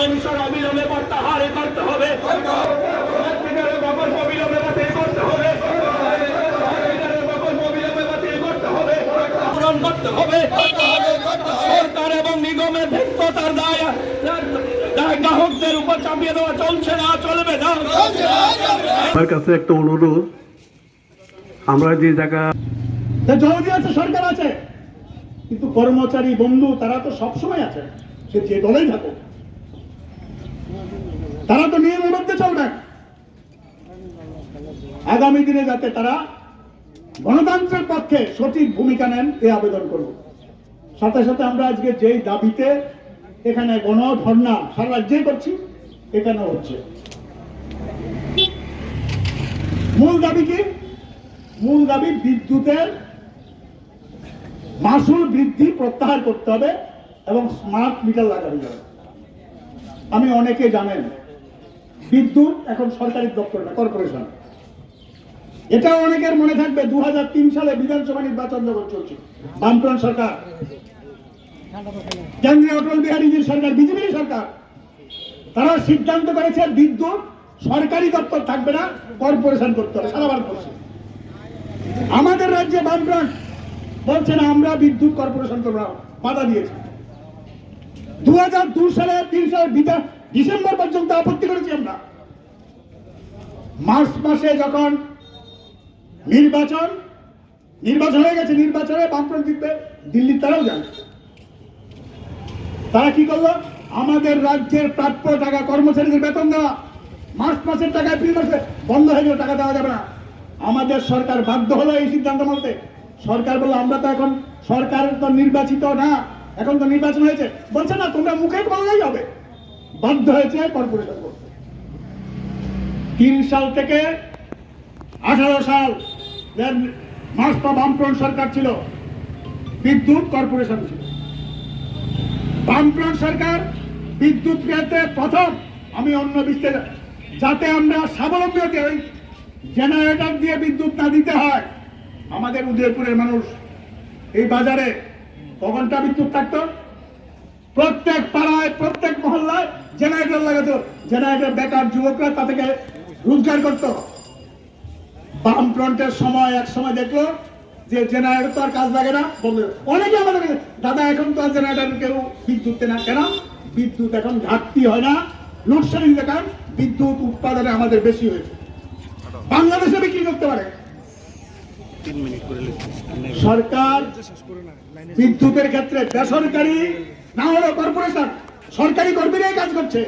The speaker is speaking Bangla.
সংসার অবিলম্বে প্রত্যাহার করতে হবে। ইলেকট্রিকের প্রকল্প অবিলম্বে বাতিল করতে হবে। ইলেকট্রিকের প্রকল্প অবিলম্বে বাতিল করতে হবে। পূরণ করতে হবে। সরকার এবং নিগমের ভেক্ততার দায় দায় গ্রাহকদের উপর চাপিয়ে দেওয়া চলছে না চলবে না। আমার কাছে একটা অনুরোধ। আমরা যে জায়গা জলদি আছে সরকার আছে। কিন্তু কর্মচারী বন্ধু তারা তো সবসময় আছে। সে যে দলেই থাকুক। তারা তো নিয়মের মধ্যে চলবেন আগামী দিনে যাতে তারা গণতন্ত্রের পক্ষে সঠিক ভূমিকা নেন, এ আবেদন করব। সাথে সাথে আমরা আজকে যেই দাবিতে এখানে গণধর্ণা সারা রাজ্যে করছি, এখানেও হচ্ছে। মূল দাবি কি? মূল দাবি বিদ্যুতের মাসুল বৃদ্ধি প্রত্যাহার করতে হবে এবং স্মার্ট মিটার লাগানো যাবে। আমি অনেকে জানেন বিদ্যুৎ এখন সরকারি দপ্তর না, কর্পোরেশন। এটা অনেকের মনে থাকবে দু সালে বিধানসভা নির্বাচন যখন চলছে, বামফ্রন্ট সরকার, কেন্দ্রীয় অটল বিহারীজির সরকার বিজেপি সরকার, তারা সিদ্ধান্ত করেছে বিদ্যুৎ সরকারি দপ্তর থাকবে না, কর্পোরেশন করতে হবে, সারা ভারতবর্ষে। আমাদের রাজ্যে বামফ্রন্ট বলছে না, আমরা বিদ্যুৎ কর্পোরেশন করব বাধা দিয়েছে। দু হাজার দু সালে, তিন সালে বিধা- ডিসেম্বর পর্যন্ত আপত্তি করেছি আমরা। মার্চ মাসে যখন নির্বাচন নির্বাচন হয়ে গেছে, নির্বাচনে জিতবে দিল্লি তারাও জানে। তারা কি করল? আমাদের রাজ্যের প্রাপ্য টাকা কর্মচারীদের বেতন দেওয়া। মার্চ মাসের টাকা এপ্রিল মাসে বন্ধ হয়ে গেল টাকা দেওয়া যাবে না। আমাদের সরকার বাধ্য হলো এই সিদ্ধান্ত মানতে। সরকার বলল, আমরা তো এখন সরকার তো নির্বাচিত না, এখন তো নির্বাচন হয়েছে। বলছে, না, তোমরা মুখে বললেই হবে। বাধ্য হয়েছে কর্পোরেশন করতে। তিন সাল থেকে আঠারো সাল বা বামফ্রন্ট সরকার ছিল, বিদ্যুৎ কর্পোরেশন ছিল। বামফ্রন্ট সরকার বিদ্যুৎ পেতে প্রথম আমি অন্য বিশ্বের যাতে আমরা স্বাবলম্বী হতে জেনারেটর দিয়ে বিদ্যুৎ না দিতে হয়। আমাদের উদয়পুরের মানুষ এই বাজারে কখনটা বিদ্যুৎ থাকতো? প্রত্যেক পাড়ায় প্রত্যেক মহল্লায় জেনারেটর লাগাতো। জেনারেটর বেকার যুবকরা তা থেকে রোজগার করত। বামফ্রন্টের সময় এক সময় দেখল যে জেনারেটর তো আর কাজ লাগে না। বলল অনেকে আমাদের দাদা এখন তো আর জেনারেটর কেউ বিদ্যুৎ না। কেন? বিদ্যুৎ এখন ঘাটতি হয় না। লোডশেডিং দেখান বিদ্যুৎ উৎপাদনে আমাদের বেশি হয়েছে। বাংলাদেশে বিক্রি করতে পারে। সরকার বিদ্যুতের ক্ষেত্রে বেসরকারি না হলো কর্পোরেশন সরকারি কর্মীরাই কাজ করছে।